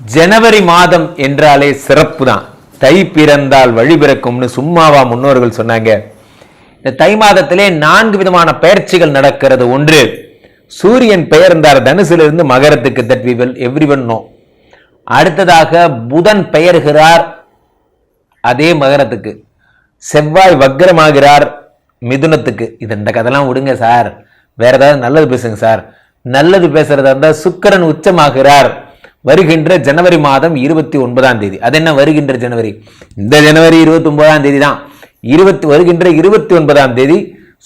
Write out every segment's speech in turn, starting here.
ஜனவரி மாதம் என்றாலே சிறப்பு தான் தை பிறந்தால் வழி பிறக்கும்னு சும்மாவா முன்னோர்கள் சொன்னாங்க. இந்த தை மாதத்திலே நான்கு விதமான பெயர்ச்சிகள் நடக்கிறது. ஒன்று சூரியன் பெயர்ந்தார் தனுசிலிருந்து மகரத்துக்கு that we will every one know. அடுத்ததாக புதன் பெயர்கிறார் அதே மகரத்துக்கு. செவ்வாய் வக்ரமாகிறார் மிதுனத்துக்கு. இது இந்த கதெல்லாம் விடுங்க சார். வேற ஏதாவது நல்லது பேசுங்க சார். நல்லது பேசுறதா இருந்தால் சுக்கிரன் உச்சமாகிறார். வருகின்ற ஜனவரி மாதம் இருபத்தி ஒன்பதாம் தேதி. அது என்ன வருகின்ற ஜனவரி? இந்த ஜனவரி இருபத்தி ஒன்பதாம் தேதி தான் இருபத்தி வருகின்ற இருபத்தி ஒன்பதாம் தேதி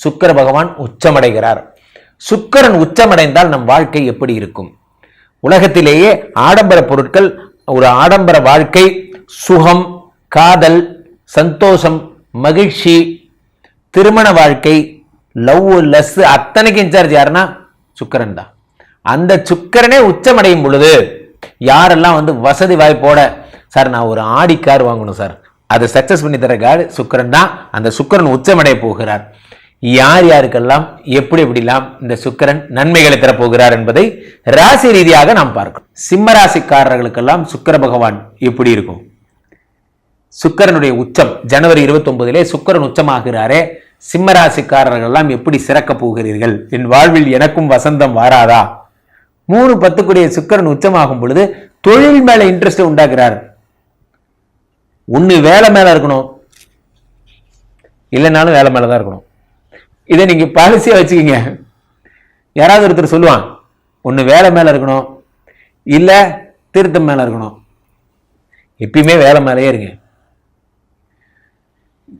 சுக்கிர பகவான் உச்சமடைகிறார். சுக்கரன் உச்சமடைந்தால் நம் வாழ்க்கை எப்படி இருக்கும்? உலகத்திலேயே ஆடம்பர பொருட்கள் ஒரு ஆடம்பர வாழ்க்கை சுகம் காதல் சந்தோஷம் மகிழ்ச்சி திருமண வாழ்க்கை லவ் லஸ் அத்தனைக்கு இன்சார்ஜ் யாருன்னா சுக்கரன் தான். அந்த சுக்கரனே உச்சமடையும் பொழுது யாரெல்லாம் வந்து வசதி வாய்ப்போட சார் நான் ஒரு ஆடி கார் வாங்கணும் சார். அதை சக்சஸ் பண்ணி தர கார் சுக்கிரன் தான். அந்த சுக்கிரன் உச்சமடைய போகிறார். யார் யாருக்கெல்லாம் எப்படி எப்படிலாம் இந்த சுக்கிரன் நன்மைகளை தரப்போகிறார் என்பதை ராசி ரீதியாக நாம் பார்க்கணும். சிம்ம ராசிக்காரர்களுக்கெல்லாம் பகவான் எப்படி இருக்கும்? சுக்கிரனுடைய உச்சம் ஜனவரி இருபத்தி சுக்கரன் சுக்கிரன் உச்சமாகிறாரே. சிம்ம ராசிக்காரர்கள் எல்லாம் எப்படி சிறக்க போகிறீர்கள்? என் வாழ்வில் எனக்கும் வசந்தம் வாராதா? மூணு பத்துக்குடைய சுக்கரன் உச்சமாகும் பொழுது தொழில் மேல இன்ட்ரெஸ்ட் உண்டாக்குறார். ஒண்ணு வேலை மேல இருக்கணும். இல்லைனாலும் வேலை மேல தான் இருக்கணும். இதை நீங்க பாலிசியா வச்சுக்கிங்க. யாராவது ஒருத்தர் சொல்லுவான் ஒண்ணு வேலை மேல இருக்கணும் இல்ல திருத்தம் மேல இருக்கணும். எப்பயுமே வேலை மேலேயே இருங்க.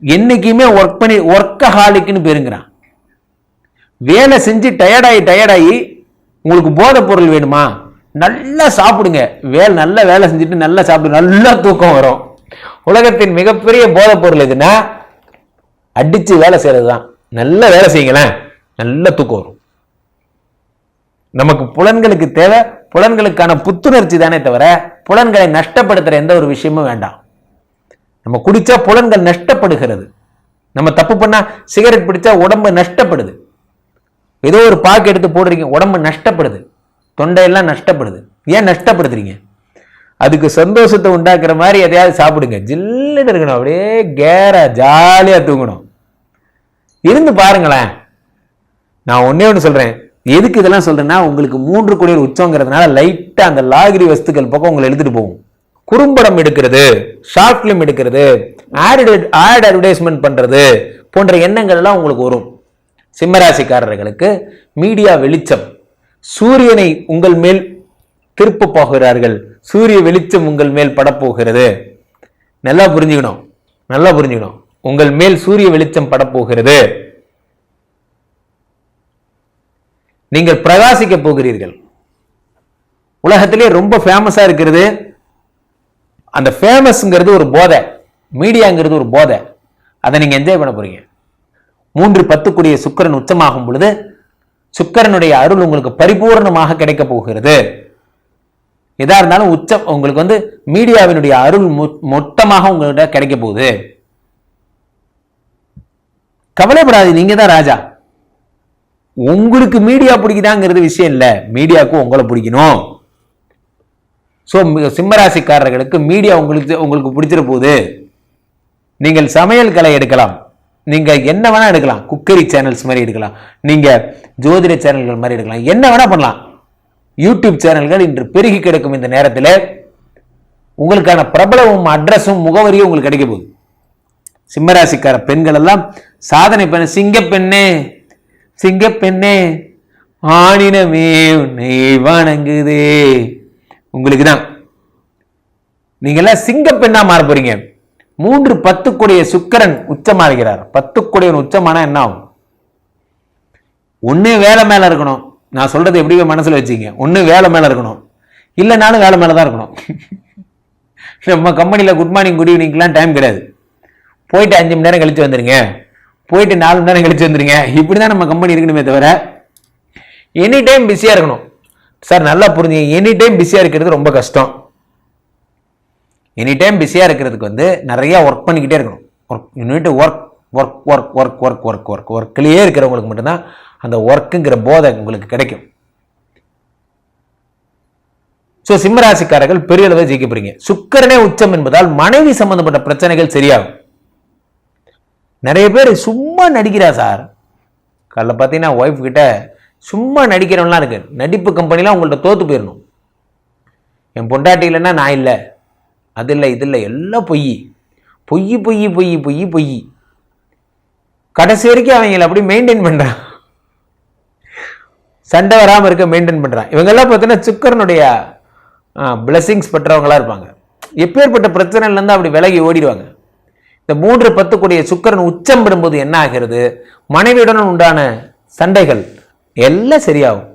என்னைக்குமே ஒர்க் பண்ணி ஒர்க்கஹாலிக்னு பேருங்கிறான். வேலை செஞ்சு டயர்டாகி டயர்டாகி உங்களுக்கு போதைப் பொருள் வேணுமா? நல்லா சாப்பிடுங்க. வேலை நல்ல வேலை செஞ்சுட்டு நல்லா சாப்பிடுங்க நல்லா தூக்கம் வரும். உலகத்தின் மிகப்பெரிய போதைப் பொருள் எதுனா அடிச்சு வேலை செய்யறது தான் நல்ல வேலை செய்யுங்களேன். நல்ல தூக்கம் வரும். நமக்கு புலன்களுக்கு தேவை புலன்களுக்கான புத்துணர்ச்சி தானே தவிர புலன்களை நஷ்டப்படுத்துகிற எந்த ஒரு விஷயமும் வேண்டாம். நம்ம குடிச்சா புலன்கள் நஷ்டப்படுகிறது. நம்ம தப்பு பண்ணால் சிகரெட் பிடிச்சா உடம்பு நஷ்டப்படுது. ஏதோ ஒரு பாக்கு எடுத்து போடுறீங்க உடம்பு நஷ்டப்படுது. தொண்டையெல்லாம் நஷ்டப்படுது. ஏன் நஷ்டப்படுத்துறீங்க? அதுக்கு சந்தோஷத்தை உண்டாக்குற மாதிரி எதையாவது சாப்பிடுங்க. ஜில்லுன்னு இருக்கணும். அப்படியே கேரா ஜாலியாக தூங்கணும். இருந்து பாருங்களேன். நான் ஒன்றே ஒன்று சொல்கிறேன் எதுக்கு இதெல்லாம் சொல்கிறேன்னா உங்களுக்கு மூன்று கோடி உச்சங்கிறதுனால லைட்டாக அந்த லாகிரி வஸ்துக்கள் பக்கம் உங்களை எழுதிட்டு போகும். குறும்படம் எடுக்கிறது ஷார்ட் ஃபிலிம் எடுக்கிறது ஆட் ஆட் அட்வர்டைஸ்மெண்ட் பண்ணுறது போன்ற எண்ணங்கள்லாம் உங்களுக்கு வரும். சிம்மராசிக்காரர்களுக்கு மீடியா வெளிச்சம். சூரியனை உங்கள் மேல் திருப்ப போகிறார்கள். சூரிய வெளிச்சம் உங்கள் மேல் படப்போகிறது நல்லா புரிஞ்சுக்கணும். நல்லா புரிஞ்சுக்கணும். உங்கள் மேல் சூரிய வெளிச்சம் படப்போகிறது நீங்கள் பிரகாசிக்க போகிறீர்கள். உலகத்திலே ரொம்ப ஃபேமஸாக இருக்கிறது. அந்த ஃபேமஸ்ங்கிறது ஒரு போதை. மீடியாங்கிறது ஒரு போதை. அதை நீங்க என்ஜாய் பண்ண போறீங்க. மூன்று பத்துக்குடிய சுக்கிரன் உச்சமாகும் பொழுது சுக்கரனுடைய அருள் உங்களுக்கு பரிபூர்ணமாக கிடைக்க போகிறது. எதா இருந்தாலும் உச்சம் உங்களுக்கு வந்து மீடியாவினுடைய அருள் மொத்தமாக உங்கள்கிட்ட கிடைக்க போகுது. கவலைப்படாது நீங்க தான் ராஜா. உங்களுக்கு மீடியா பிடிக்குதாங்கிறது விஷயம் இல்லை. மீடியாவுக்கு உங்களை பிடிக்கணும். ஸோ சிம்மராசிக்காரர்களுக்கு மீடியா உங்களுக்கு உங்களுக்கு பிடிச்சிட போகுது. நீங்கள் சமையல் கலை எடுக்கலாம். நீங்கள் என்ன வேணால் எடுக்கலாம். குக்கரி சேனல்ஸ் மாதிரி எடுக்கலாம். நீங்கள் ஜோதிட சேனல்கள் மாதிரி எடுக்கலாம். என்ன வேணால் பண்ணலாம். யூடியூப் சேனல்கள் இன்று பெருகி கிடக்கும் இந்த நேரத்தில். உங்களுக்கான பிரபலமும் அட்ரஸும் முகவரியும் உங்களுக்கு கிடைக்க போகுது. சிம்மராசிக்கார பெண்கள் எல்லாம் சாதனை பண்ண சிங்க பெண்ணே சிங்க பெண்ணே ஆணினமே உன்னை வணங்குதே. உங்களுக்கு தான் நீங்கள் எல்லாம் சிங்க மாற போறீங்க. மூன்று பத்துக்குடைய சுக்கரன் உச்சமாகிறார் பத்துக்குடையவன் உச்சமானா என்ன ஆகும்? ஒன்று வேலை மேல இருக்கணும். நான் சொல்றது எப்படி மனசுல வச்சுங்க ஒன்று வேலை மேல இருக்கணும். இல்லைனாலும் வேலை மேல தான் இருக்கணும். நம்ம கம்பெனியில் குட் மார்னிங் குட் ஈவினிங்லாம் டைம் கிடையாது. போயிட்டு அஞ்சு மணி நேரம் கழிச்சு வந்துருங்க. போயிட்டு நாலு மணி நேரம் கழிச்சு வந்துருங்க. இப்படி தான் நம்ம கம்பெனி இருக்கணுமே தவிர எனி டைம் பிஸியாக இருக்கணும். சார் நல்லா புரிஞ்சுங்க. எனி டைம் பிஸியாக இருக்கிறது ரொம்ப கஷ்டம். எனி டைம் பிஸியாக இருக்கிறதுக்கு வந்து நிறையா ஒர்க் பண்ணிக்கிட்டே இருக்கணும். Work unit work work work work work work work ஒர்க்லேயே இருக்கிறவங்களுக்கு மட்டும்தான் அந்த ஒர்க்குங்கிற போதை உங்களுக்கு கிடைக்கும். ஸோ சிம்மராசிக்காரர்கள் பெரிய அளவில் ஜெயிக்க போறீங்க சுக்கரனே உச்சம் என்பதால் மனைவி சம்பந்தப்பட்ட பிரச்சனைகள் சரியாகும். நிறைய பேர் சும்மா நடிக்கிறா சார். காலைல பார்த்தீங்கன்னா ஒய்ஃப் கிட்ட சும்மா நடிக்கிறவன்லாம் இருக்கு. நடிப்பு கம்பெனிலாம் உங்கள்கிட்ட தோத்து போயிடணும் என் பொண்டாட்டி இல்லைன்னா நான் இல்லை. அது இல்லை இது இல்லை எல்லாம் பொய். பொய் பொய் பொய் பொய் பொய். கடைசி வரைக்கும் அவங்கள அப்படி மெயின்டைன் பண்ணுறான் சண்டை வராமல் இருக்க மெயின்டைன் பண்ணுறான் இவங்கெல்லாம் பார்த்தீங்கன்னா சுக்கரனுடைய பிளெஸிங்ஸ் பெற்றவங்களா இருப்பாங்க. எப்பேற்பட்ட பிரச்சனையிலேருந்து அப்படி விலகி ஓடிடுவாங்க. இந்த மூன்று பத்து கூடிய சுக்கரன் உச்சம் பெறும்போது என்ன ஆகிறது? மனைவியுடன் உண்டான சண்டைகள் எல்லாம் சரியாகும்.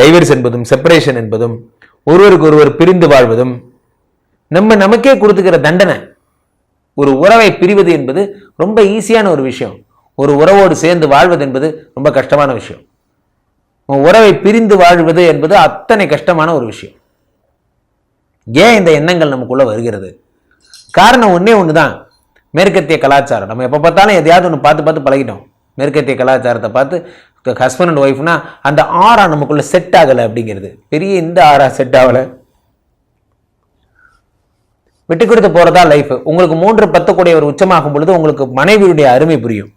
டைவர்ஸ் என்பதும் செப்பரேஷன் என்பதும் ஒருவருக்கு ஒருவர் பிரிந்து வாழ்வதும் நம்ம நமக்கே கொடுத்துக்கிற தண்டனை. ஒரு உறவை பிரிவது என்பது ரொம்ப ஈஸியான ஒரு விஷயம். ஒரு உறவோடு சேர்ந்து வாழ்வது என்பது ரொம்ப கஷ்டமான விஷயம். உறவை பிரிந்து வாழ்வது என்பது அத்தனை கஷ்டமான ஒரு விஷயம். ஏன் இந்த எண்ணங்கள் நமக்குள்ள வருகிறது? காரணம் ஒன்றே ஒன்று தான் மேற்கத்திய கலாச்சாரம். நம்ம எப்போ பார்த்தாலும் எதையாவது ஒன்று பார்த்து பார்த்து பழகிட்டோம். மேற்கத்திய கலாச்சாரத்தை பார்த்து ஹஸ்பண்ட் அண்ட் ஒய்ஃப்னா அந்த ஆறா நமக்குள்ள செட் ஆகலை அப்படிங்கிறது. பெரிய இந்த ஆறா செட் ஆகலை. விட்டு கொடுத்து போகிறதா லைஃப் உங்களுக்கு மூன்று பத்து கூடிய ஒரு உச்சமாகும் பொழுது உங்களுக்கு மனைவியுடைய அருமை புரியும்.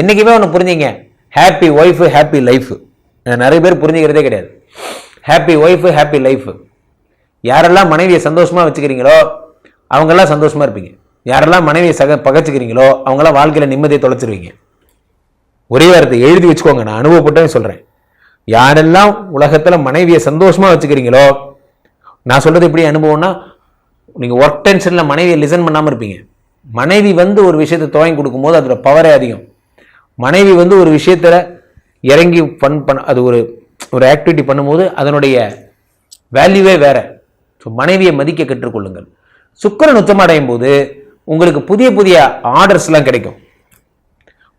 என்னைக்குமே ஒன்று புரிஞ்சுங்க. ஹாப்பி ஒய்ஃபு ஹாப்பி லைஃப் நிறைய பேர் புரிஞ்சுக்கிறதே கிடையாது. ஹாப்பி ஒய்ஃபு ஹாப்பி லைஃப் யாரெல்லாம் மனைவியை சந்தோஷமாக வச்சுக்கிறீங்களோ அவங்கெல்லாம் சந்தோஷமாக இருப்பீங்க. யாரெல்லாம் மனைவியை சக பகச்சிக்கிறீங்களோ அவங்களாம் வாழ்க்கையில் நிம்மதியை தொலைச்சிருவீங்க. ஒரே வாரத்தை எழுதி வச்சுக்கோங்க. நான் அனுபவப்பட்டேன்னு சொல்கிறேன் யாரெல்லாம் உலகத்தில் மனைவியை சந்தோஷமாக வச்சுக்கிறீங்களோ நான் சொல்கிறது எப்படி அனுபவம்னா நீங்கள் ஒர்க் டென்ஷனில் மனைவியை லிசன் பண்ணாமல் இருப்பீங்க. மனைவி வந்து ஒரு விஷயத்தை துவங்கி கொடுக்கும்போது அதோட பவரே அதிகம். மனைவி வந்து ஒரு விஷயத்தில் இறங்கி ஃபன் பண்ண அது ஒரு ஒரு ஆக்டிவிட்டி பண்ணும்போது அதனுடைய வேல்யூவே வேறு. ஸோ மனைவியை மதிக்க கற்றுக்கொள்ளுங்கள். சுக்கரன் உச்சமடையும் போது உங்களுக்கு புதிய புதிய ஆர்டர்ஸ்லாம் கிடைக்கும்.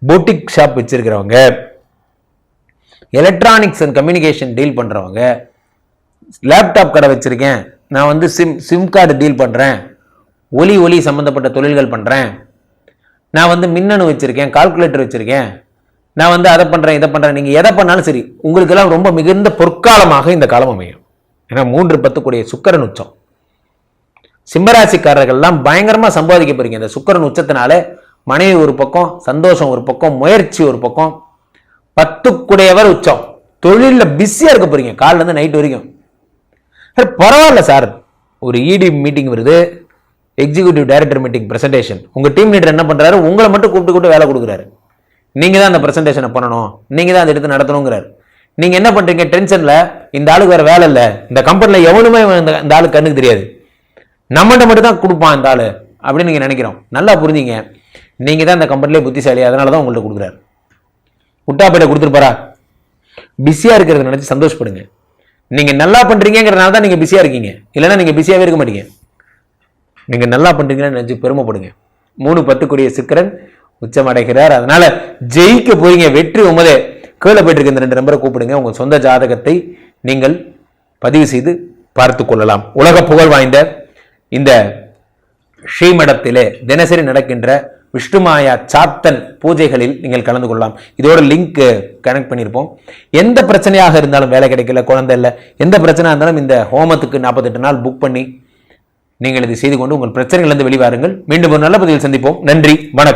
பொட்டிக் ஷாப் வச்சுருக்கிறவங்க எலக்ட்ரானிக்ஸ் அண்ட் கம்யூனிகேஷன் டீல் பண்ணுறவங்க லேப்டாப் கடை வச்சுருக்கேன் நான் வந்து சிம் சிம் கார்டு டீல் பண்ணுறேன் ஒலி ஒலி சம்மந்தப்பட்ட தொழில்கள் பண்ணுறேன் நான் வந்து மின்னணு வச்சுருக்கேன் கால்குலேட்டர் வச்சுருக்கேன். நான் வந்து அதை பண்ணுறேன் இதை பண்ணுறேன் நீங்கள் எதை பண்ணாலும் சரி உங்களுக்கெல்லாம் ரொம்ப மிகுந்த பொற்காலமாக இந்த காலம் அமையும். ஏன்னா மூன்று பத்துக்குடைய சுக்கரன் உச்சம் சிம்மராசிக்காரர்கள்லாம் பயங்கரமாக சம்பாதிக்க போறீங்க. இந்த சுக்கரன் உச்சத்தினால மனைவி ஒரு பக்கம் சந்தோஷம் ஒரு பக்கம் முயற்சி ஒரு பக்கம். பத்துக்குடையவர் உச்சம். தொழிலில் பிஸியாக இருக்க போறீங்க. காலிலேருந்து நைட் வரைக்கும். சார் பரவாயில்ல சார். ஒரு இடி மீட்டிங் வருது. எக்ஸிக்யூட்டிவ் டைரக்டர் மீட்டிங் ப்ரெசன்டேஷன் உங்கள் டீம் லீடர் என்ன பண்ணுறாரு உங்களை மட்டும் கூப்பிட்டு கூப்பிட்டு வேலை கொடுக்குறாரு. நீங்கள் தான் அந்த ப்ரெசன்டேஷனை பண்ணணும். நீங்கள் தான் அந்த எடுத்து நடத்தணுங்கிறாரு. நீங்கள் என்ன பண்ணுறீங்க டென்ஷனில் இந்த ஆளுக்கு வேறு வேலை இல்லை. இந்த கம்பெனியில் எவனுமே இந்த இந்த ஆளுக்கு கண்ணுக்கு தெரியாது. நம்மகிட்ட மட்டும் தான் கொடுப்பான் இந்த ஆள் அப்படின்னு நீங்கள் நினைக்கிறோம். நல்லா புரிஞ்சிங்க. நீங்கள் தான் இந்த கம்பெனிலே புத்திசாலி. அதனால தான் உங்கள்கிட்ட கொடுக்குறாரு. முட்டாப்பேட்டை கொடுத்துருப்பாரா? பிஸியாக இருக்கிறத நினச்சி சந்தோஷப்படுங்க. நீங்கள் நல்லா பண்ணுறீங்கிறனால தான் நீங்கள் பிஸியாக இருக்கீங்க. இல்லைன்னா நீங்கள் பிஸியாகவே இருக்க மாட்டீங்க. நீங்கள் நல்லா பண்ணுறீங்கன்னு நினச்சி பெருமைப்படுங்க மூணு பத்துக்குரிய சிக்கரன் உச்சம் அடைகிறார். ஜெயிக்க போறீங்க வெற்றி உமதே. கீழே போயிட்டு இருக்க இந்த ரெண்டு நம்பரை கூப்பிடுங்க. உங்கள் சொந்த ஜாதகத்தை நீங்கள் பதிவு செய்து பார்த்து கொள்ளலாம். உலக புகழ் வாய்ந்த இந்த ஸ்ரீமடத்திலே தினசரி நடக்கின்ற விஷ்ணுமாயா சாத்தன் பூஜைகளில் நீங்கள் கலந்து கொள்ளலாம். இதோட லிங்க் கனெக்ட் பண்ணியிருப்போம். எந்த பிரச்சனையாக இருந்தாலும் வேலை கிடைக்கல குழந்தை இல்லை எந்த பிரச்சனையாக இருந்தாலும் இந்த ஹோமத்துக்கு நாற்பத்தெட்டு நாள் புக் பண்ணி நீங்கள் இதை செய்து கொண்டு உங்கள் பிரச்சனைகளிலிருந்து வெளிவாருங்கள். மீண்டும் ஒரு நல்ல பதிவில் சந்திப்போம். நன்றி வணக்கம்.